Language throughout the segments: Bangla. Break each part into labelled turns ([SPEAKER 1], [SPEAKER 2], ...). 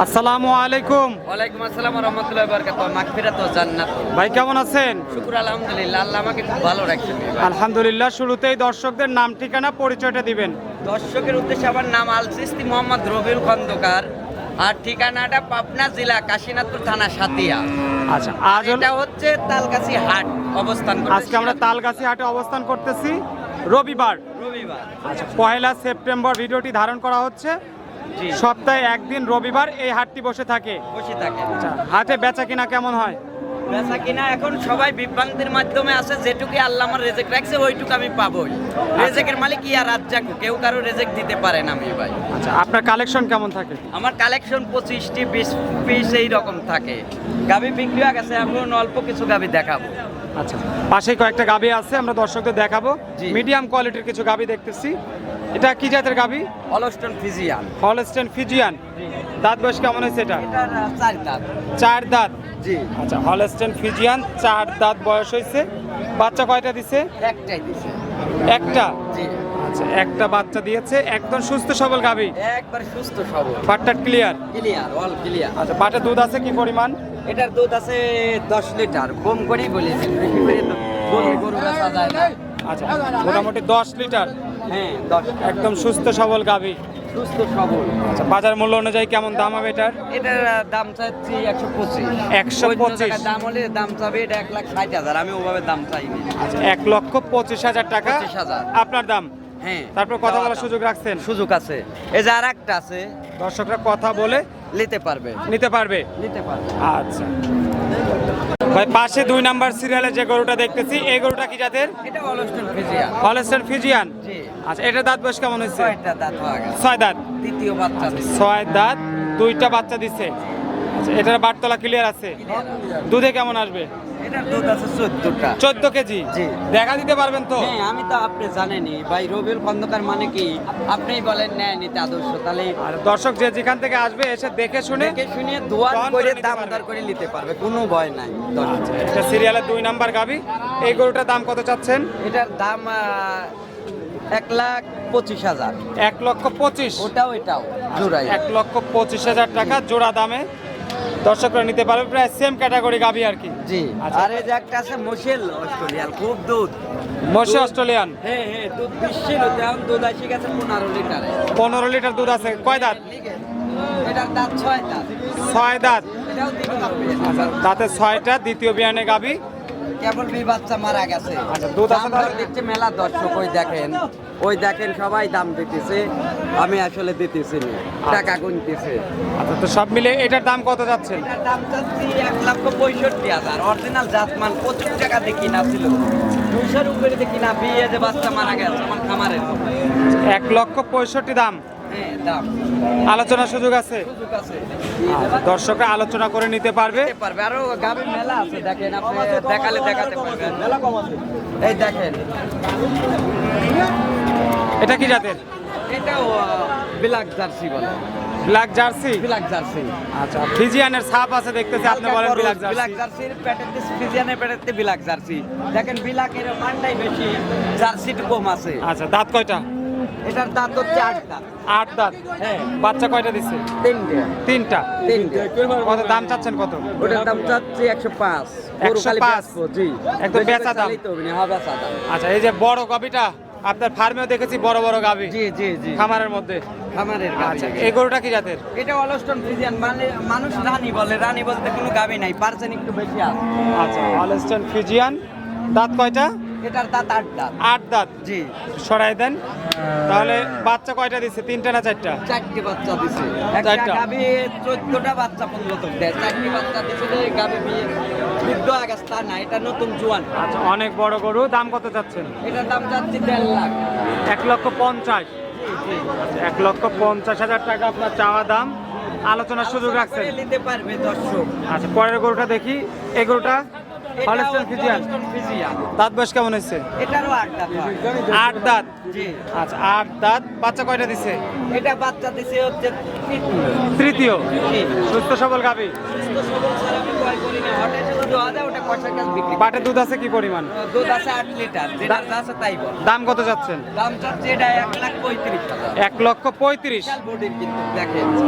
[SPEAKER 1] আসসালামু আলাইকুম।
[SPEAKER 2] ওয়ালাইকুম আসসালাম রহমতুল্লাহ বরকাত মাগফিরাত ও জান্নাত।
[SPEAKER 1] ভাই কেমন আছেন?
[SPEAKER 2] শুকুর আলহামদুলিল্লাহ। আল্লাহ আমাকে খুব ভালো রাখছেন।
[SPEAKER 1] আলহামদুলিল্লাহ শুরুতেই দর্শকদের নাম ঠিকানা পরিচয়টা দিবেন।
[SPEAKER 2] দর্শকের উদ্দেশ্যে আমার নাম আলসিস্তি মোহাম্মদ রবিউল খন্দকার। আর ঠিকানাটা পাবনা জেলা কাশীনাথপুর থানা সাতিয়া।
[SPEAKER 1] আচ্ছা আজ
[SPEAKER 2] এটা হচ্ছে তালকাছি হাট অবস্থান
[SPEAKER 1] আজকে আমরা তালগাছি হাটে অবস্থান করতেছি। রবিবার।
[SPEAKER 2] রবিবার।
[SPEAKER 1] আচ্ছা পয়লা সেপ্টেম্বর ভিডিওটি ধারণ করা হচ্ছে। সপ্তাহে একদিন রবিবার এই হাটটি বসে থাকে।
[SPEAKER 2] বসে থাকে।
[SPEAKER 1] আচ্ছা হাটে বেচা কিনা কেমন হয়?
[SPEAKER 2] বেচা কিনা এখন সবাই বিভ্রান্তির মাধ্যমে আছে যেটুকু আল্লাহ আমার রেজেক রাখছে ওইটুকু আমি পাবোই। রেজেকের মালিক ইয়া রাজ্জাক কেউ কারও রেজেক দিতে পারে না আমি ভাই।
[SPEAKER 1] আচ্ছা আপনার কালেকশন কেমন থাকে?
[SPEAKER 2] আমার কালেকশন পঁচিশটি বিশ পিস এই রকম থাকে। গাবি বিক্রি হয়ে গেছে এখন অল্প কিছু গাবি দেখাবো।
[SPEAKER 1] আচ্ছা পাশেই কয়েকটা গাবি আছে আমরা দর্শকদের দেখাবো। মিডিয়াম কোয়ালিটির কিছু গাবি দেখতেছি। এটা কি জাতের গাবি?
[SPEAKER 2] Holstein Friesian.
[SPEAKER 1] Holstein Friesian. দাঁত বয়স কেমন হয়েছে এটা?
[SPEAKER 2] চার দাঁত।
[SPEAKER 1] চার দাঁত?
[SPEAKER 2] জি।
[SPEAKER 1] আচ্ছা হলস্টেন ফিজিয়ান চার দাঁত বয়স হয়েছে। বাচ্চা কয়টা দিছে?
[SPEAKER 2] একটাই দিছে।
[SPEAKER 1] একটা?
[SPEAKER 2] জি।
[SPEAKER 1] আচ্ছা একটা বাচ্চা দিয়েছে। একদম সুস্থ সবল গাবি?
[SPEAKER 2] একবার সুস্থ সবল।
[SPEAKER 1] পাটটা ক্লিয়ার
[SPEAKER 2] ক্লিয়ার অল ক্লিয়ার
[SPEAKER 1] আচ্ছা পাটে দুধ আছে কি পরিমাণ?
[SPEAKER 2] এটার দুধ আছে দশ লিটার। কম করেই না।
[SPEAKER 1] আচ্ছা মোটামুটি দশ লিটার।
[SPEAKER 2] হ্যাঁ দশ
[SPEAKER 1] একদম সুস্থ সবল গাবি
[SPEAKER 2] সুস্থ সবল।
[SPEAKER 1] আচ্ছা বাজার মূল্য অনুযায়ী কেমন দাম হবে এটার?
[SPEAKER 2] এটার দাম চাচ্ছি একশো পঁচিশ।
[SPEAKER 1] 125
[SPEAKER 2] দাম হলে দাম চাবে এটা এক লাখ ষাট হাজার। আমি ওভাবে দাম চাইনি।
[SPEAKER 1] আচ্ছা এক লক্ষ পঁচিশ হাজার টাকা।
[SPEAKER 2] 25,000
[SPEAKER 1] আপনার দাম?
[SPEAKER 2] হ্যাঁ
[SPEAKER 1] তারপর কথা বলার সুযোগ রাখছেন?
[SPEAKER 2] সুযোগ আছে। এই যে আর একটা আছে।
[SPEAKER 1] দর্শকরা কথা বলে
[SPEAKER 2] নিতে পারবে।
[SPEAKER 1] নিতে পারবে।
[SPEAKER 2] নিতে পারবে।
[SPEAKER 1] আচ্ছা। ভাই পাশে দুই নাম্বার সিরিয়ালে যে গরুটা দেখতেছি এই গরুটা কি জাতের?
[SPEAKER 2] এটা অলস্টন ফিজিয়া
[SPEAKER 1] হলস্টেন ফিজিয়ান? আচ্ছা এটা দাঁত বয়স কেমন হয়েছে?
[SPEAKER 2] হয়ে
[SPEAKER 1] ছয় দাঁত।
[SPEAKER 2] দ্বিতীয় বাচ্চা
[SPEAKER 1] ছয় দাঁত দুইটা বাচ্চা দিছে। আচ্ছা এটার বাটতলা ক্লিয়ার আছে? দুধে কেমন আসবে? চোদ্দ কেজি?
[SPEAKER 2] জি।
[SPEAKER 1] দেখা দিতে পারবেন তো?
[SPEAKER 2] হ্যাঁ আমি তো আপনি ভাই রবিউল খন্দকার মানে কি? আপনিই বলেন ন্যায় নিতে আদর্শ তাহলে
[SPEAKER 1] আর দর্শক যে যেখান থেকে আসবে এসে দেখে শুনে
[SPEAKER 2] দেখে শুনে দোয়ার করে দাম। দর করে নিতে পারবে কোনো ভয় নাই।
[SPEAKER 1] আচ্ছা এটা সিরিয়ালের দুই নাম্বার গাবি। এই গরুটার দাম কত চাচ্ছেন?
[SPEAKER 2] এটার দাম এক লাখ পঁচিশ হাজার।
[SPEAKER 1] এক লক্ষ পঁচিশ।
[SPEAKER 2] ওটাও এটাও জোড়াই।
[SPEAKER 1] এক লক্ষ পঁচিশ হাজার টাকা জোড়া দামে। দর্শকরা নিতে পারবে প্রায় সেম ক্যাটাগরি গাবি আর কি।
[SPEAKER 2] জি
[SPEAKER 1] আচ্ছা।
[SPEAKER 2] আর এই যে একটা আছে মোশেল অস্ট্রেলিয়ান খুব দুধ।
[SPEAKER 1] মশি অস্ট্রেলিয়ান?
[SPEAKER 2] হ্যাঁ হ্যাঁ দুধ বিশ্বের এখন দুধ আসি গেছে পনেরো লিটারে।
[SPEAKER 1] পনেরো লিটার দুধ আছে। কয় দাঁত?
[SPEAKER 2] এটার দাঁত ছয় দাঁত।
[SPEAKER 1] ছয় দাঁত।
[SPEAKER 2] দ্বিতীয়
[SPEAKER 1] আচ্ছা তাতে ছয়টা দ্বিতীয় বিয়ানে গাবি
[SPEAKER 2] কেবল বি বাচ্চা মারা গেছে।
[SPEAKER 1] আচ্ছা, দুধ আছে
[SPEAKER 2] দাম? মেলা দর্শক ওই দেখেন। ওই দেখেন সবাই দাম দিতেছে। আমি আসলে দিতেছি না টাকা গুনতেছে।
[SPEAKER 1] আচ্ছা তো সব মিলে এটার দাম কত যাচ্ছে?
[SPEAKER 2] এটার দাম চাচ্ছি এক লক্ষ পঁয়ষট্টি হাজার। অরিজিনাল জাতমান প্রচুর টাকা দিয়ে কিনা ছিল। দুশোর উপরে দিয়ে কিনা বিয়ে যে বাচ্চা মারা গেছে আমার খামারের
[SPEAKER 1] এক লক্ষ পঁয়ষট্টি দাম?
[SPEAKER 2] হ্যাঁ দাম।
[SPEAKER 1] আলোচনার সুযোগ আছে? আচ্ছা, দর্শকরা আলোচনা করে নিতে পারবে?
[SPEAKER 2] পারবে। আরও গাভী মেলা আছে দেখেন আপনি দেখালে দেখাতে পারবেন। মেলা কম আছে এই দেখেন।
[SPEAKER 1] এটা কি জাতের?
[SPEAKER 2] এটাও ব্ল্যাক জার্সি বলে।
[SPEAKER 1] Black jersey?
[SPEAKER 2] Black jersey.
[SPEAKER 1] আচ্ছা ফিজিয়ানের ছাপ আছে দেখতেছি আপনি বলেন ব্ল্যাক
[SPEAKER 2] ব্ল্যাক
[SPEAKER 1] জার্সি।
[SPEAKER 2] জার্সির প্যাটেতে ফিজিয়ানের প্যাটেতে ব্ল্যাক জার্সি। দেখেন ব্ল্যাকের মানটাই বেশি জার্সিটা কম আছে।
[SPEAKER 1] আচ্ছা দাঁত কয়টা?
[SPEAKER 2] এটার দাঁত হচ্ছে আট দাঁত।
[SPEAKER 1] আট দাঁত?
[SPEAKER 2] হ্যাঁ।
[SPEAKER 1] বাচ্চা কয়টা দিচ্ছে
[SPEAKER 2] তিনটে।
[SPEAKER 1] তিনটা?
[SPEAKER 2] তিনটে।
[SPEAKER 1] কত দাম চাচ্ছেন কত?
[SPEAKER 2] ওটার দাম চাচ্ছি একশো পাঁচ।
[SPEAKER 1] 105
[SPEAKER 2] জি।
[SPEAKER 1] একদম বেচা দাম।
[SPEAKER 2] হবে না, হ্যাঁ, বেচা দাম।
[SPEAKER 1] আচ্ছা এই যে বড় গাবিটা আপনার ফার্মেও দেখেছি বড় বড় গাবি
[SPEAKER 2] জি জি জি।
[SPEAKER 1] খামারের মধ্যে।
[SPEAKER 2] খামারের
[SPEAKER 1] আচ্ছা এই গরুটা কি জাতের?
[SPEAKER 2] এটা অলস্টন ফ্রিজিয়ান মানে মানুষ রানী বলে রানী বলতে কোনো গাবি নাই পার্সেন্ট একটু বেশি আছে
[SPEAKER 1] আচ্ছা অলস্টন ফ্রিজিয়ান। দাঁত কয়টা?
[SPEAKER 2] এটার দাঁত আট দাঁত।
[SPEAKER 1] আট দাঁত?
[SPEAKER 2] জি।
[SPEAKER 1] সরাই দেন। তাহলে বাচ্চা কয়টা দিচ্ছে তিনটা না চারটা?
[SPEAKER 2] চারটি বাচ্চা দিছে। একটা গাবি চোদ্দটা বাচ্চা পনেরো তো দেয়। চারটি বাচ্চা দিছে যে গাবি বৃদ্ধ আগাছ তা না এটা নতুন জোয়ান।
[SPEAKER 1] আচ্ছা অনেক বড় গরু। দাম কত চাচ্ছেন?
[SPEAKER 2] এটার দাম যাচ্ছে দেড় লাখ।
[SPEAKER 1] এক লক্ষ পঞ্চাশ। এক লক্ষ পঞ্চাশ হাজার টাকা আপনার চাওয়া দাম। আলোচনার সুযোগ রাখছেন?
[SPEAKER 2] নিতে পারবে দর্শক।
[SPEAKER 1] আচ্ছা পরের গরুটা দেখি। এই গরুটা হলস্টন ফিজিয়ান দাঁত বয়স কেমন হয়েছে?
[SPEAKER 2] এটারও আট দাঁত
[SPEAKER 1] আট দাঁত?
[SPEAKER 2] জি।
[SPEAKER 1] আচ্ছা আট দাঁত। বাচ্চা কয়টা দিছে?
[SPEAKER 2] এটা বাচ্চা দিছে হচ্ছে তৃতীয়।
[SPEAKER 1] তৃতীয়। সুস্থ সবল গাবি
[SPEAKER 2] সুস্থ সবল
[SPEAKER 1] বাটে দুধ আছে কি পরিমাণ?
[SPEAKER 2] দুধ আছে আট লিটার যেটা আছে তাই
[SPEAKER 1] দাম কত যাচ্ছেন?
[SPEAKER 2] দাম চাচ্ছে এটা এক লাখ পঁয়ত্রিশ
[SPEAKER 1] এক লক্ষ পঁয়ত্রিশ।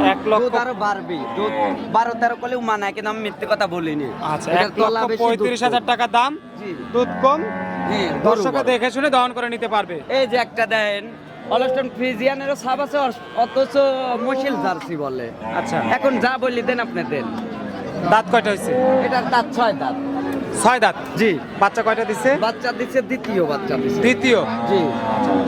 [SPEAKER 1] এক লক্ষ-
[SPEAKER 2] আরও বাড়বে দুধ বারো তেরো করলেও মানায় কিন্তু আমি মিথ্যে কথা বলিনি।
[SPEAKER 1] আচ্ছা এক লক্ষ পঁয়ত্রিশ হাজার টাকা দাম। দুধ কম।
[SPEAKER 2] জি
[SPEAKER 1] দেখে শুনে দহন করে নিতে পারবে।
[SPEAKER 2] এই যে একটা দেন অলস্টন ফ্রিজিয়ানেরও সাব আছে অথচ মশিল জার্সি বলে।
[SPEAKER 1] আচ্ছা।
[SPEAKER 2] এখন যা বললি দেন আপনি দেন।
[SPEAKER 1] দাঁত কয়টা হয়েছে
[SPEAKER 2] এটার দাঁত ছয় দাঁত।
[SPEAKER 1] ছয় দাঁত?
[SPEAKER 2] জি।
[SPEAKER 1] বাচ্চা কয়টা দিছে?
[SPEAKER 2] বাচ্চা দিচ্ছে দ্বিতীয় বাচ্চা দিচ্ছে
[SPEAKER 1] দ্বিতীয়?
[SPEAKER 2] জি।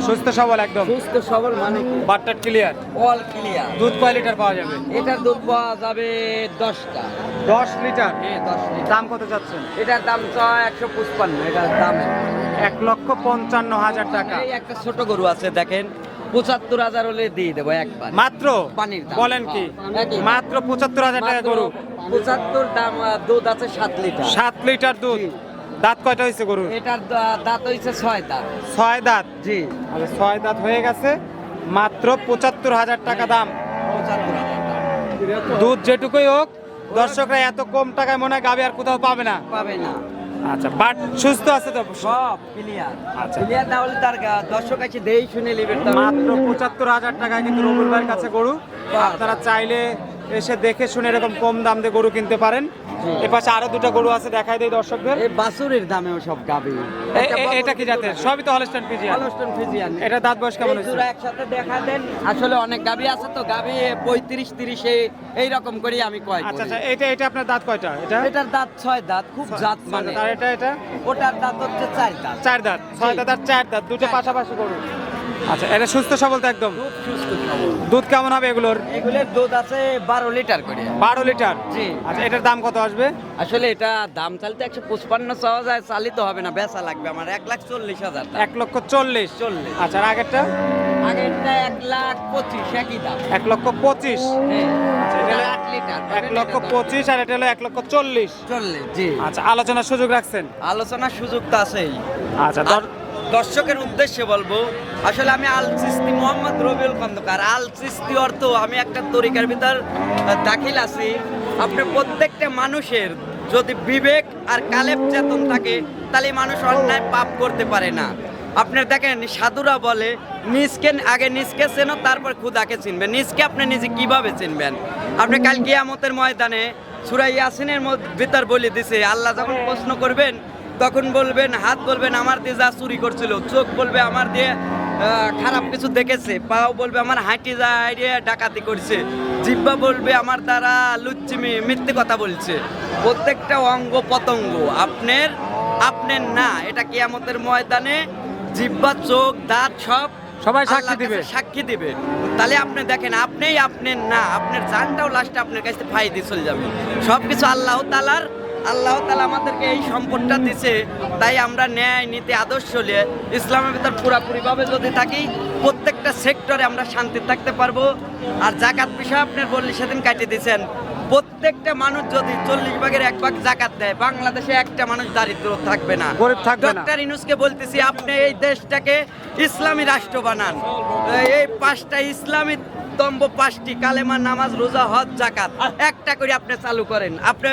[SPEAKER 1] সুস্থ সবল একদম?
[SPEAKER 2] সুস্থ সবল মানে কি?
[SPEAKER 1] বাটটার ক্লিয়ার
[SPEAKER 2] অল ক্লিয়ার
[SPEAKER 1] দুধ কয় লিটার পাওয়া যাবে?
[SPEAKER 2] এটার দুধ পাওয়া যাবে দশটা।
[SPEAKER 1] দশ লিটার?
[SPEAKER 2] হ্যাঁ দশ লিটার।
[SPEAKER 1] দাম কত যাচ্ছেন
[SPEAKER 2] এটার দাম ছয় একশো পঁচপান্ন এটার দাম
[SPEAKER 1] এক। লক্ষ পঞ্চান্ন হাজার টাকা।
[SPEAKER 2] এই একটা ছোট গরু আছে দেখেন। পঁচাত্তর হাজার হলে দিয়ে দেবো একবার।
[SPEAKER 1] মাত্র?
[SPEAKER 2] পানির
[SPEAKER 1] বলেন কি?
[SPEAKER 2] হ্যাঁ,
[SPEAKER 1] মাত্র পঁচাত্তর হাজার টাকা গরু?
[SPEAKER 2] পঁচাত্তর দাম দুধ আছে সাত লিটার।
[SPEAKER 1] সাত লিটার দুধ। দাঁত কয়টা হয়েছে গরু?
[SPEAKER 2] এটার দাঁত হয়েছে ছয় দাঁত।
[SPEAKER 1] ছয় দাঁত?
[SPEAKER 2] জি।
[SPEAKER 1] আচ্ছা ছয় দাঁত হয়ে গেছে। মাত্র পঁচাত্তর হাজার টাকা দাম। দুধ যেটুকুই হোক দর্শকরা এত কম টাকায় মনে হয় গাবি আর কোথাও পাবে না।
[SPEAKER 2] পাবে না।
[SPEAKER 1] আচ্ছা বাট সুস্থ আছে তো?
[SPEAKER 2] সব ক্লিয়ার
[SPEAKER 1] আচ্ছা।
[SPEAKER 2] ক্লিয়ার তাহলে তার দর্শক আছে দেই শুনে নেবেন তার
[SPEAKER 1] মাত্র পঁচাত্তর হাজার টাকায় কিন্তু ভাইয়ের কাছে গরু। আপনারা চাইলে এসে দেখে শুনে এরকম কম দাম দিয়ে গরু কিনতে পারেন।
[SPEAKER 2] জি।
[SPEAKER 1] এ পাশে আরও দুটো গরু আছে দেখাই দেয় দর্শকদের।
[SPEAKER 2] এই বাছুরের দামেও সব গাবে।
[SPEAKER 1] এটা কি জাতের? সবই তো হলস্টাইন ফিজিয়ান
[SPEAKER 2] অলস্টন ফিজিয়ান
[SPEAKER 1] এটা দাঁত বয়স কেমন
[SPEAKER 2] এই
[SPEAKER 1] হয়েছে?
[SPEAKER 2] দুটো একসাথে দেখা দেন। আসলে অনেক গাবি আছে তো গাবি পঁয়ত্রিশ তিরিশে এই রকম করি আমি কয়
[SPEAKER 1] আচ্ছা আচ্ছা এটা এটা আপনার দাঁত কয়টা? এটা?
[SPEAKER 2] এটার দাঁত ছয় দাঁত খুব জাত মানে।
[SPEAKER 1] আর এটা এটা?
[SPEAKER 2] ওটার দাঁত হচ্ছে চার দাঁত।
[SPEAKER 1] চার দাঁত। ছয় দাঁত আর চার দাঁত দুটো পাশাপাশি গরু। আচ্ছা এটা সুস্থ সবল তো একদম। দুধ কেমন হবে এগুলোর?
[SPEAKER 2] এগুলোর দুধ আছে বারো লিটার করে।
[SPEAKER 1] বারো লিটার?
[SPEAKER 2] জি।
[SPEAKER 1] আচ্ছা এটার দাম কত আসবে?
[SPEAKER 2] আসলে এটা দাম চালতে একশো পঁচপান্ন চাওয়া যায় চালিত হবে না বেচা লাগবে আমার। এক লাখ চল্লিশ হাজার
[SPEAKER 1] এক লক্ষ চল্লিশ?
[SPEAKER 2] চল্লিশ।
[SPEAKER 1] আচ্ছা আর আগেরটা?
[SPEAKER 2] আগেরটা এক লাখ পঁচিশ একই দাম।
[SPEAKER 1] এক লক্ষ পঁচিশ?
[SPEAKER 2] হ্যাঁ।
[SPEAKER 1] আচ্ছা, এক লক্ষ পঁচিশ আর এটা হলো এক লক্ষ চল্লিশ?
[SPEAKER 2] চল্লিশ জি।
[SPEAKER 1] আচ্ছা আলোচনার সুযোগ রাখছেন?
[SPEAKER 2] আলোচনার সুযোগ তো আছেই।
[SPEAKER 1] আচ্ছা
[SPEAKER 2] দর্শকের উদ্দেশ্যে বলব, আসলে আমি আল চিস্তি মোহাম্মদ রবিউল খন্দকার। আল চিস্তি অর্থ আমি একটা তরিকার ভিতর দাখিল আছি। আপনি প্রত্যেকটা মানুষের যদি বিবেক আর কালেব চেতন থাকে, তাহলে মানুষ অন্যায় পাপ করতে পারে না। আপনার দেখেন, সাধুরা বলে, নিজকে আগে নিজকে চেনো, তারপর খুদাকে চিনবেন। নিজকে আপনি নিজে কীভাবে চিনবেন? আপনি কাল কিয়ামতের ময়দানে সুরাই ইয়াসিনের ভিতর বলে দিছে, আল্লাহ যখন প্রশ্ন করবেন তখন বলবেন হাত বলবেন আমার দিয়ে যা চুরি করছিল চোখ বলবে আমার দিয়ে খারাপ কিছু দেখেছে পাও বলবে আমার হাঁটি যা দিয়ে ডাকাতি করছে জিব্বা বলবে আমার দ্বারা লুচ্চিমি মিথ্যে কথা বলছে। প্রত্যেকটা অঙ্গ পতঙ্গ আপনার আপনার না এটা কিয়ামতের ময়দানে জিব্বা চোখ দাঁত সব
[SPEAKER 1] সবাই সাক্ষী দিবে।
[SPEAKER 2] সাক্ষী দিবে। তাহলে আপনি দেখেন আপনিই আপনার না আপনার জানটাও লাস্টে আপনার কাছে ফাই দিয়ে চলে যাবে। সব কিছু আল্লাহ তালার আল্লাহ তালা আমাদেরকে এই সম্পদটা দিছে তাই আমরা ন্যায় নীতি আদর্শ নিয়ে ইসলামের ভিতর পুরাপুরিভাবে যদি থাকি প্রত্যেকটা সেক্টরে আমরা শান্তি থাকতে পারব। আর জাকাত বিষয় আপনার বললি সেদিন কাটিয়ে দিয়েছেন প্রত্যেকটা মানুষ যদি চল্লিশ ভাগের এক ভাগ জাকাত দেয় বাংলাদেশে একটা মানুষ দারিদ্র থাকবে না।
[SPEAKER 1] গরিব থাকবে না।
[SPEAKER 2] ডক্টর ইনুসকে বলতেছি আপনি এই দেশটাকে ইসলামী রাষ্ট্র বানান। এই পাঁচটা ইসলামী স্তম্ভ পাঁচটি কালেমা, নামাজ, রোজা, হজ জাকাত একটা করে আপনি চালু করেন। আপনি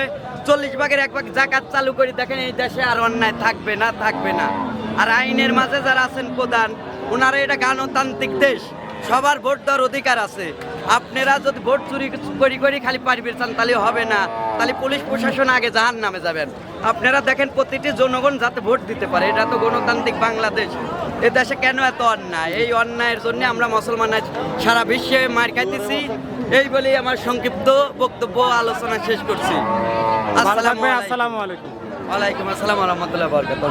[SPEAKER 2] চল্লিশ ভাগের এক ভাগ জাকাত চালু করে দেখেন, এই দেশে আর অন্যায় থাকবে না থাকবে না। আর আইনের মাঝে যারা আছেন প্রধান, ওনারা এটা গণতান্ত্রিক দেশ। সবার ভোট দেওয়ার অধিকার আছে। আপনারা যদি ভোট চুরি করি করি খালি পারবেন তাহলে হবে না। তাহলে পুলিশ প্রশাসন আগে জাহান নামে যাবেন। আপনারা দেখেন প্রতিটি জনগণ যাতে ভোট দিতে পারে এটা তো গণতান্ত্রিক বাংলাদেশ। এ দেশে কেন এত অন্যায়? এই অন্যায়ের জন্য আমরা মুসলমান আজ সারা বিশ্বে মার খাইতেছি। এই বলেই আমার সংক্ষিপ্ত বক্তব্য আলোচনা শেষ করছি।
[SPEAKER 1] আসসালামু আলাইকুম।
[SPEAKER 2] ওয়ালাইকুম আসসালাম রহমতুল্লাহ বরকাত